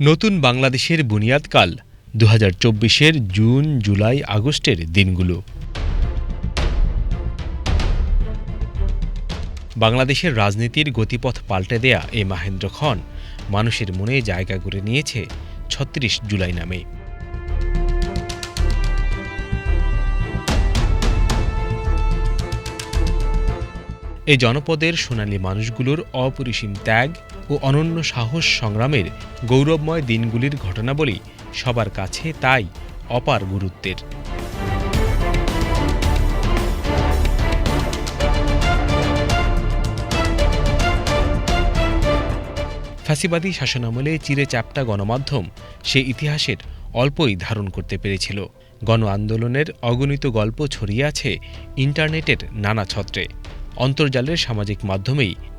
নতুন বাংলাদেশের বুনিয়াদকাল দু হাজার চব্বিশের জুন, জুলাই, আগস্টের দিনগুলো। বাংলাদেশের রাজনীতির গতিপথ পাল্টে দেয়া এ মাহেন্দ্র খন মানুষের মনে জায়গা করে নিয়েছে ছত্রিশ জুলাই নামে। এই জনপদের সোনালী মানুষগুলোর অপরিসীম ত্যাগ ও অনন্য সাহস সংগ্রামের গৌরবময় দিনগুলির ঘটনাবলী সবার কাছে তাই অপার গুরুত্বের। ফ্যাসিবাদী শাসনামলে চিরে চাপটা গণমাধ্যম সে ইতিহাসের অল্পই ধারণ করতে পেরেছিল। গণ আন্দোলনের অগণিত গল্প ছড়িয়ে আছে ইন্টারনেটের নানা ছত্রে। অন্তর্জালের সামাজিক মাধ্যমেই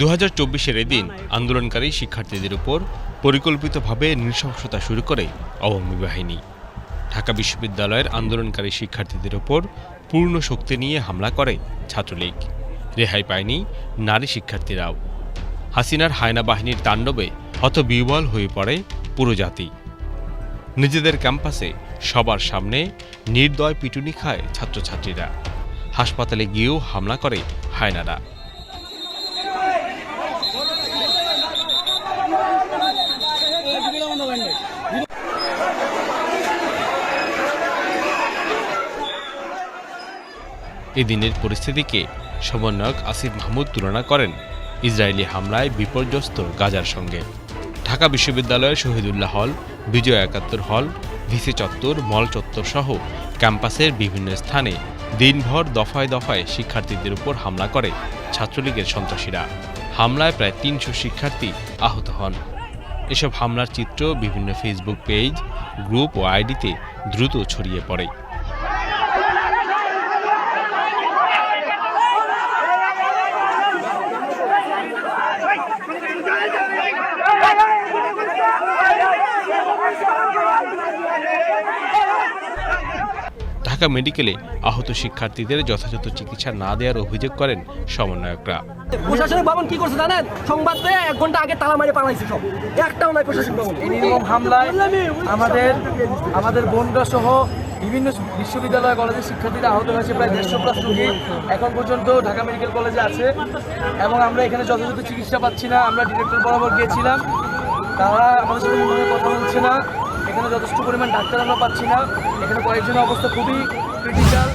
দু হাজার চব্বিশের এদিন আন্দোলনকারী শিক্ষার্থীদের উপর পরিকল্পিতভাবে নৃশংসতা শুরু করে আওয়ামী বাহিনী। ঢাকা বিশ্ববিদ্যালয়ের আন্দোলনকারী শিক্ষার্থীদের ওপর পূর্ণ শক্তি নিয়ে হামলা করে ছাত্রলীগ। রেহাই পায়নি নারী শিক্ষার্থীরাও। হাসিনার হায়না বাহিনীর তাণ্ডবে হত হতবিহ্বল হয়ে পড়ে পুরো জাতি। নিজেদের ক্যাম্পাসে সবার সামনে নির্দয় পিটুনি খায় ছাত্রছাত্রীরা। হাসপাতালে গিয়েও হামলা করে হায়নারা। এদিনের পরিস্থিতিকে সমন্বয়ক আসিফ মাহমুদ তুলনা করেন ইসরায়েলি হামলায় বিপর্যস্ত গাজার সঙ্গে। ঢাকা বিশ্ববিদ্যালয়ের শহীদুল্লাহ হল, বিজয় একাত্তর হল, ভিসি চত্বর, মল চত্বর সহ ক্যাম্পাসের বিভিন্ন স্থানে দিনভর দফায় দফায় শিক্ষার্থীদের উপর হামলা করে ছাত্রলীগের সন্ত্রাসীরা। হামলায় প্রায় তিনশো শিক্ষার্থী আহত হন। এসব হামলার চিত্র বিভিন্ন ফেসবুক পেজ, গ্রুপ ও আইডিতে দ্রুত ছড়িয়ে পড়ে। ঢাকা মেডিকেলে আহত শিক্ষার্থীদের যথাযথ চিকিৎসা না দেওয়ার অভিযোগ করেন সমন্বয়করা। প্রশাসনিক ভবন কি করছে জানেন? সংবাদ পেয়ে এক ঘণ্টা আগে তালা মারি পালাইছে সব। একটাও নাই প্রশাসনিক ভবন। হামলায় আমাদের আমাদের বনগা সহ বিভিন্ন বিশ্ববিদ্যালয় কলেজের শিক্ষার্থীরা আহত হয়েছে প্রায় দেড়শো প্লাস রোগী এখন পর্যন্ত ঢাকা মেডিকেল কলেজে আছে। এবং আমরা এখানে যথাযথ চিকিৎসা পাচ্ছি না। আমরা ডিরেক্টর বরাবর গিয়েছিলাম। তারা আমাদের সাথে কথা বলছে না। এখানে যথেষ্ট পরিমাণ ডাক্তার আমরা পাচ্ছি না। এখানে কয়েকজনের অবস্থা খুবই ক্রিটিক্যাল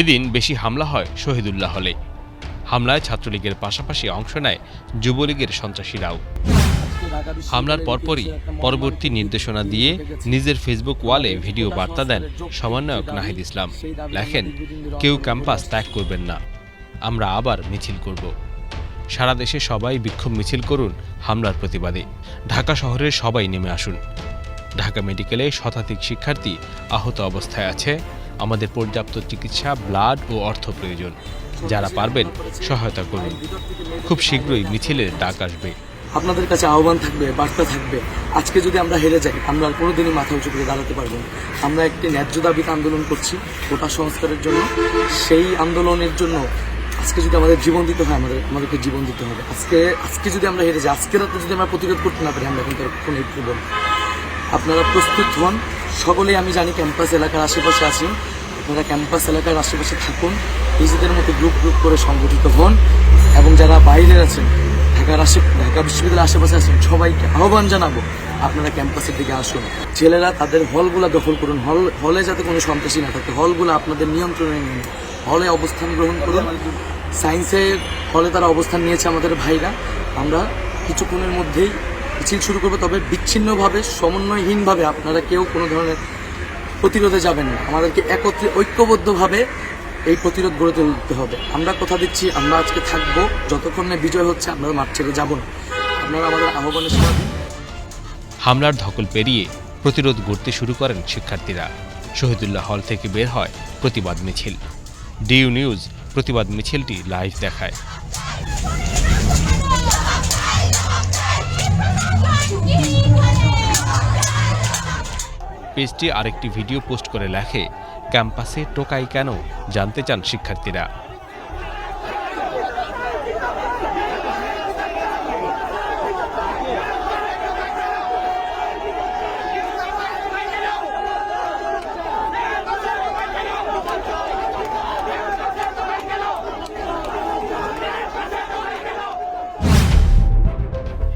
এদিন বেশি হামলা হয় শহীদুল্লাহ হলে। হামলায় ছাত্রলীগের পাশাপাশি অংশ নেয় যুবলীগের সন্ত্রাসীরাও। হামলার পরপরই পরবর্তী নির্দেশনা দিয়ে নিজের ফেসবুক ওয়ালে ভিডিও বার্তা দেন সমন্বয়ক নাহিদ ইসলাম। লেখেন, কেউ ক্যাম্পাস ত্যাগ করবেন না, আমরা আবার মিছিল করব। সারা দেশে সবাই বিক্ষোভ মিছিল করুন হামলার প্রতিবাদে। ঢাকা শহরের সবাই নেমে আসুন। ঢাকা মেডিকেলে শতাধিক শিক্ষার্থী আহত অবস্থায় আছে। আমাদের পর্যাপ্ত চিকিৎসা, ব্লাড ও অর্থ প্রয়োজন। যারা পারবেন সহায়তা করুন। খুব শীঘ্রই মিছিলের ডাক আসবে। আপনাদের কাছে আহ্বান থাকবে, বার্তা থাকবে। আজকে যদি আমরা হেরে যাই, আমরা আর কোনোদিনই মাথা উঁচু করে দাঁড়াতে পারব না। আমরা একটি ন্যায্য দাবিতে আন্দোলন করছি কোটা সংস্কারের জন্য। সেই আন্দোলনের জন্য আজকে যদি আমাদের জীবন দিতে হয়, আমাদের আমাদেরকে জীবন দিতে হবে। আজকে আজকে যদি আমরা হেরে যাই আজকে রাতে যদি আমরা প্রতিরোধ করতে না পারি, আমরা কিন্তু কোনো না। আপনারা প্রস্তুত হন। সকলেই আমি জানি ক্যাম্পাস এলাকার আশেপাশে আছেন আপনারা ক্যাম্পাস এলাকার আশেপাশে থাকুন। নিজেদের মতো গ্রুপ গ্রুপ করে সংগঠিত হন। এবং যারা বাইরে আছেন, ঢাকার আশে ঢাকা বিশ্ববিদ্যালয়ের আশেপাশে আছেন, সবাইকে আহ্বান জানাব, আপনারা ক্যাম্পাসের দিকে আসুন। ছেলেরা তাদের হলগুলা দখল করুন। হল হলে যাতে কোনো সন্ত্রাসী না থাকে। হলগুলো আপনাদের নিয়ন্ত্রণে নিন। হলে অবস্থান গ্রহণ করুন। সায়েন্সের হলে তারা অবস্থান নিয়েছে আমাদের ভাইরা। আমরা কিছুক্ষণের মধ্যেই মিছিল শুরু করব, তবে বিচ্ছিন্নভাবে, সমন্বয়হীনভাবে আপনারা কেউ কোনো ধরনের প্রতিরোধে যাবেন না। আমাদেরকে একত্রে ঐক্যবদ্ধভাবে এই প্রতিরোধ গড়ে তুলতে হবে। আমরা কথা দিচ্ছি, আমরা আজকে থাকব। যতক্ষণ না বিজয় হচ্ছে, আমরা মাঠ ছেড়ে যাব না। আপনারা আমাদের আহ্বানে সাড়া দিন। হামলার ধকল পেরিয়ে প্রতিরোধ গড়তে শুরু করেন শিক্ষার্থীরা। শহীদুল্লাহ হল থেকে বের হয় প্রতিবাদ মিছিল। ডিইউ নিউজ প্রতিবাদ মিছিলটি লাইভ দেখায়। পেজটি আরেকটি ভিডিও পোস্ট করে লেখে ক্যাম্পাসে টোকাই কেন? জানতে চান শিক্ষার্থীরা।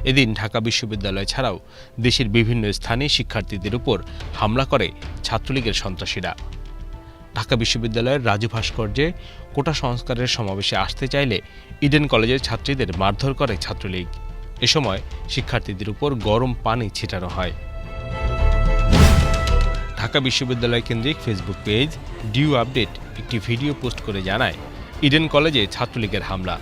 এদিন ঢাকা বিশ্ববিদ্যালয় ছাড়াও দেশের বিভিন্ন স্থানে শিক্ষার্থীদের উপর হামলা করে ছাত্রলীগের সন্ত্রাসীরা। ঢাকা বিশ্ববিদ্যালয়ের রাজু ভাস্কর্যে কোটা সংস্কারের সমাবেশে আসতে চাইলে ইডেন কলেজের ছাত্রীদের মারধর করে ছাত্রলীগ। এ সময় শিক্ষার্থীদের উপর গরম পানি ছিটানো হয়। ঢাকা বিশ্ববিদ্যালয় কেন্দ্রিক ফেসবুক পেজ ডিউ আপডেট একটি ভিডিও পোস্ট করে জানায়, ইডেন কলেজে ছাত্রলীগের হামলা।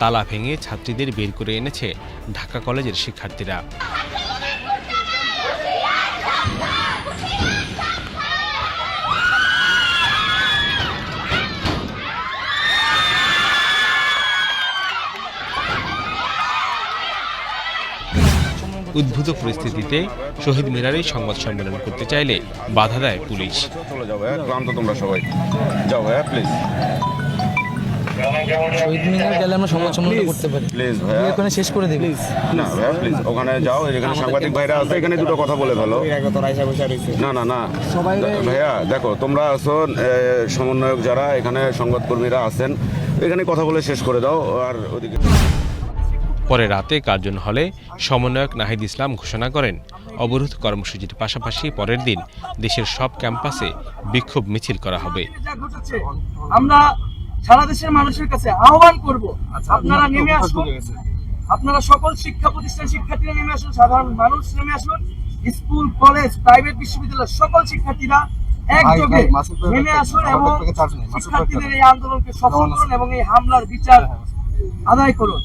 তালা ভেঙে ছাত্রীদের বের করে এনেছে ঢাকা কলেজের শিক্ষার্থীরা। উদ্ভূত পরিস্থিতিতে শহীদ মিনারেই সংবাদ সম্মেলন করতে চাইলে বাধা দেয় পুলিশ। চলে যাও ক্লান্ত তোমরা সবাই। যাও প্লিজ শহীদ মিনার গেলে আমরা সংবাদ সম্মেলন করতে পারি। প্লিজ ভাইয়া। ওখানে শেষ করে দিবি। না ভাইয়া প্লিজ ওখানে যাও এখানে সাংবাদিক ভাইরা আছে এখানে দুটো কথা বলে ভালো না না না। ভাইয়া দেখো তোমরা আছো সমন্বয়ক যারা এখানে সংবাদকর্মীরা আছেন এখানে কথা বলে শেষ করে দাও আর ওদিকে পরে রাতে কার্জন হলে সমন্বয়ক নাহিদ ইসলাম ঘোষণা করেন অবরোধ কর্মসূচির পাশাপাশি পরের দিন দেশের সব ক্যাম্পাসে বিক্ষোভ মিছিল করা হবে। আমরা সারা দেশের মানুষের কাছে আহ্বান করব আপনারা নেমে আসুন। আপনারা সকল শিক্ষা প্রতিষ্ঠান শিক্ষার্থীরা নেমে আসুন সাধারণ মানুষ নেমে আসুন স্কুল কলেজ প্রাইভেট বিশ্ববিদ্যালয় সকল শিক্ষার্থীরা একযোগে নেমে আসুন এবং শিক্ষার্থীদের এই আন্দোলনকে সফল করুন এবং এই হামলার বিচার আদায় করুন।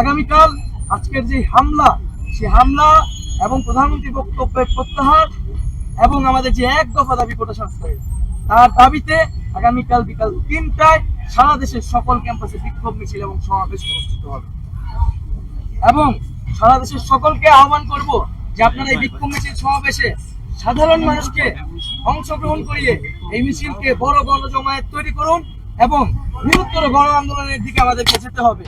আগামীকাল আজকের যে হামলা সেই হামলা এবং প্রধানমন্ত্রী বক্তব্যের প্রত্যাহার এবং আমাদের যে এক দফা দাবি কোটা সংস্কারের তার দাবিতে আগামীকাল বিকাল তিনটায় সারা দেশের সকল ক্যাম্পাসে বিক্ষোভ মিছিল এবং সমাবেশ অনুষ্ঠিত হবে। এবং সারা দেশের সকলকে আহ্বান করব যে আপনারা এই বিক্ষোভ মিছিল সমাবেশে সাধারণ মানুষকে অংশগ্রহণ করিয়ে এই মিছিলকে বড় গণজমায়েত তৈরি করুন এবং বৃহত্তর গণ আন্দোলনের দিকে আমাদেরকে যেতে হবে।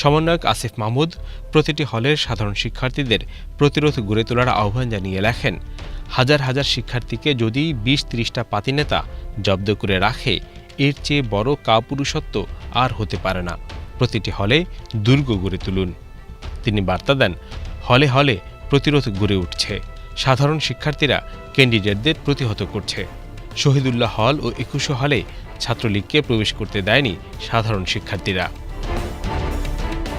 সমন্বয়ক আসিফ মাহমুদ প্রতিটি হলের সাধারণ শিক্ষার্থীদের প্রতিরোধ গড়ে তোলার আহ্বান জানিয়ে লেখেন, হাজার হাজার শিক্ষার্থীকে যদি বিশ ত্রিশটা পাতিনেতা জব্দ করে রাখে এর চেয়ে বড় কাপুরুষত্ব আর হতে পারে না। প্রতিটি হলে দুর্গ গড়ে তুলুন। তিনি বার্তা দেন, হলে হলে প্রতিরোধ গড়ে উঠছে। সাধারণ শিক্ষার্থীরা ক্যান্ডিডেটদের প্রতিহত করছে। শহীদুল্লাহ হল ও একুশে হলে ছাত্রলীগকে প্রবেশ করতে দেয়নি সাধারণ শিক্ষার্থীরা।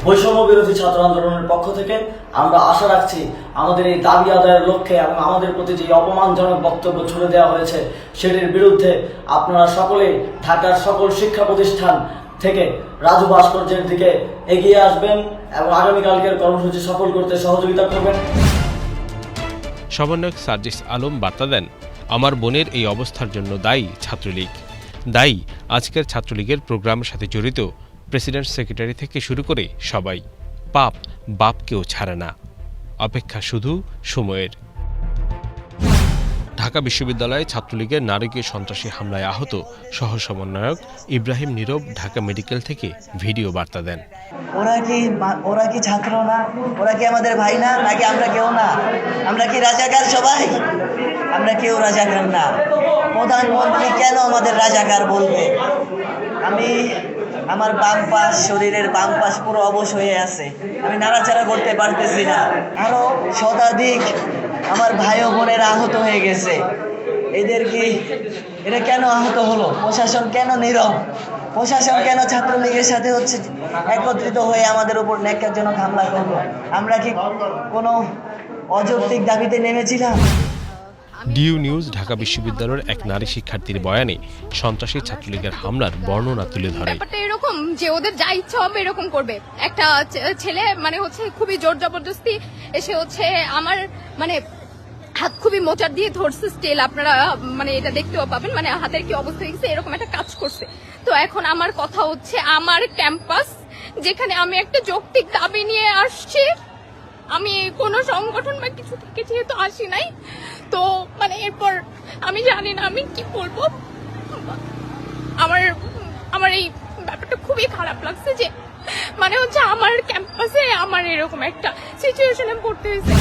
বৈষম্য বিরোধী ছাত্র আন্দোলনের পক্ষ থেকে আমরা আশা রাখছি আমাদের এই দাবি আদায়ের লক্ষ্যে এবং আমাদের প্রতি যে অপমানজনক বক্তব্য ছুড়ে দেওয়া হয়েছে, সেটির বিরুদ্ধে আপনারা সকলেই ঢাকার সকল শিক্ষা প্রতিষ্ঠান থেকে রাজু ভাস্কর্যের দিকে এগিয়ে আসবেন এবং আগামীকালকের কর্মসূচি সফল করতে সহযোগিতা করবেন। সমন্বয়ক সার্জিস আলম বার্তা দেন, আমার বোনের এই অবস্থার জন্য দায়ী ছাত্রলীগ। দায়ী আজকের ছাত্রলীগের প্রোগ্রামের সাথে জড়িত। প্রেসিডেন্ট সেক্রেটারি থেকে শুরু করে সবাই। পাপ বাপকেও ছাড়ে না। অপেক্ষা শুধু সময়ের। ঢাকা বিশ্ববিদ্যালয়ে ছাত্রলীগের নারকীয় সন্ত্রাসী হামলায় আহত সহ সমন্বয়ক ইব্রাহিম নীরব ঢাকা মেডিকেল থেকে ভিডিও বার্তা দেন। ওরা কি ওরা কি ছাত্র না? ওরা কি আমাদের ভাই না? নাকি আমরা কেউ না? আমরা কি রাজাকার সবাই? আমরা কেউ রাজাকার না। প্রধানমন্ত্রী কেন আমাদের রাজাকার বলবে? আমি আমার বাম পাশ, শরীরের বাম পাশ পুরো অবশ হয়ে আছে। আমি নাড়াচাড়া করতে পারতেছি না। আরও শতাধিক আমার ভাই ও বোনের আহত হয়ে গেছে। এদের কি এটা কেন আহত হলো? প্রশাসন কেন নীরব? প্রশাসন কেন ছাত্রলীগের সাথে হচ্ছে একত্রিত হয়ে আমাদের উপর ন্যাক্কারজনক হামলা করল? আমরা কি কোনো অযৌক্তিক দাবিতে নেমেছিলাম? ডিউ নিউজ ঢাকা বিশ্ববিদ্যালয়ের এক নারী শিক্ষার্থীর বয়ানে সন্ত্রাসী ছাত্রলীগের হামলার বর্ণনা তুলে ধরে। ব্যাপারটা এরকম যে ওদের যা ইচ্ছা হবে এরকম করবে। একটা ছেলে মানে হচ্ছে খুবই জোর জবরদস্তি এসে হচ্ছে আমার মানে হাত খুবই মোচার দিয়ে ধরছে স্টেল আপনারা মানে এটা দেখতেও পাবেন মানে হাতের কি অবস্থা হয়ে গেছে এরকম একটা কাজ করছে। তো এখন আমার কথা হচ্ছে আমার ক্যাম্পাস যেখানে আমি একটা যৌক্তিক দাবি নিয়ে আসছি। আমি কোনো সংগঠন বা কিছু থেকে যেহেতু আসি নাই তো মানে এরপর আমি জানি না আমি কি বলব। আমার আমার এই ব্যাপারটা খুবই খারাপ লাগছে যে মানে হচ্ছে আমার ক্যাম্পাসে আমার এরকম একটা সিচুয়েশনে পড়তে হয়েছে।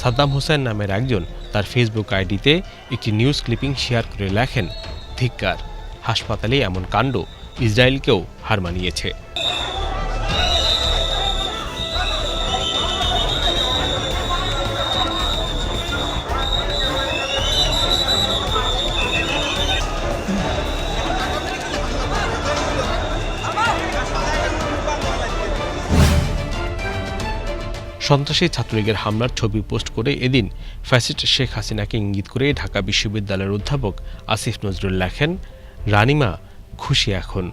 সাদ্দাম হোসেন নামের একজন তার ফেসবুক আইডিতে একটি নিউজ ক্লিপিং শেয়ার করে লেখেন, ধিক্কার, হাসপাতালে এমন কাণ্ড ইসরায়েলকেও হার মানিয়েছে। সন্ত্রাসী ছাত্রলীগের হামলার ছবি পোস্ট করে এদিন ফ্যাসিস্ট শেখ হাসিনাকে ইঙ্গিত করে ঢাকা বিশ্ববিদ্যালয়ের অধ্যাপক আসিফ নজরুল লেখেন, রানিমা খুশি এখন।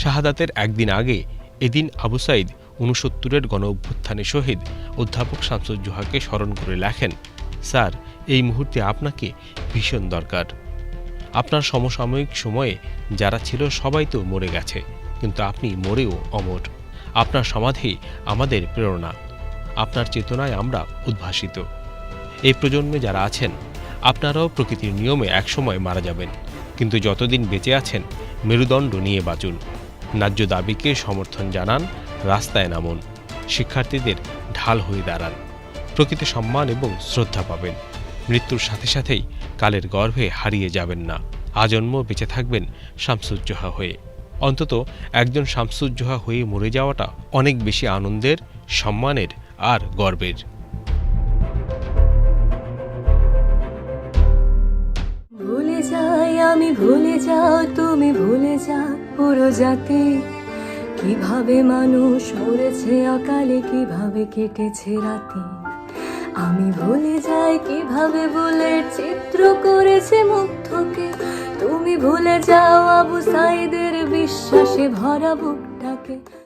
শাহাদাতের একদিন আগে এদিন আবু সাইদ উনসত্তরের গণ অভ্যুত্থানে শহীদ অধ্যাপক শামসুজ্জোহাকে স্মরণ করে লেখেন, স্যার, এই মুহূর্তে আপনাকে ভীষণ দরকার। আপনার সমসাময়িক সময়ে যারা ছিল সবাই তো মরে গেছে। কিন্তু আপনি মরেও অমর। আপনার সমাধি আমাদের প্রেরণা। আপনার চেতনায় আমরা উদ্ভাসিত। এই প্রজন্মে যারা আছেন, আপনারাও প্রকৃতির নিয়মে একসময় মারা যাবেন। কিন্তু যতদিন বেঁচে আছেন, মেরুদণ্ড নিয়ে বাঁচুন। ন্যায্য দাবিকে সমর্থন জানান, রাস্তায় নামুন। শিক্ষার্থীদের ঢাল হয়ে দাঁড়ান। প্রকৃতি সম্মান এবং শ্রদ্ধা পাবেন। মৃত্যুর সাথে সাথেই কালের গর্ভে হারিয়ে যাবেন না। আজন্ম বেঁচে থাকবেন শামসুজ্জোহা হয়ে। অন্তত একজন শামসুজ্জোহা হয়ে মরে যাওয়াটা অনেক বেশি আনন্দের, সম্মানের আর গর্বের। ভুলে যাই আমি, ভুলে যাও তুমি, ভুলে যাও পুরো জাতি কীভাবে মানুষ মরেছে অকালে, কীভাবে কেটেছে রাতে। আমি ভুলে যাই কীভাবে বুলের চিত্র করেছে মুগ্ধকে। তুমি ভুলে যাও আবু সাইদের বিশ্বাসে ভরা বুকটাকে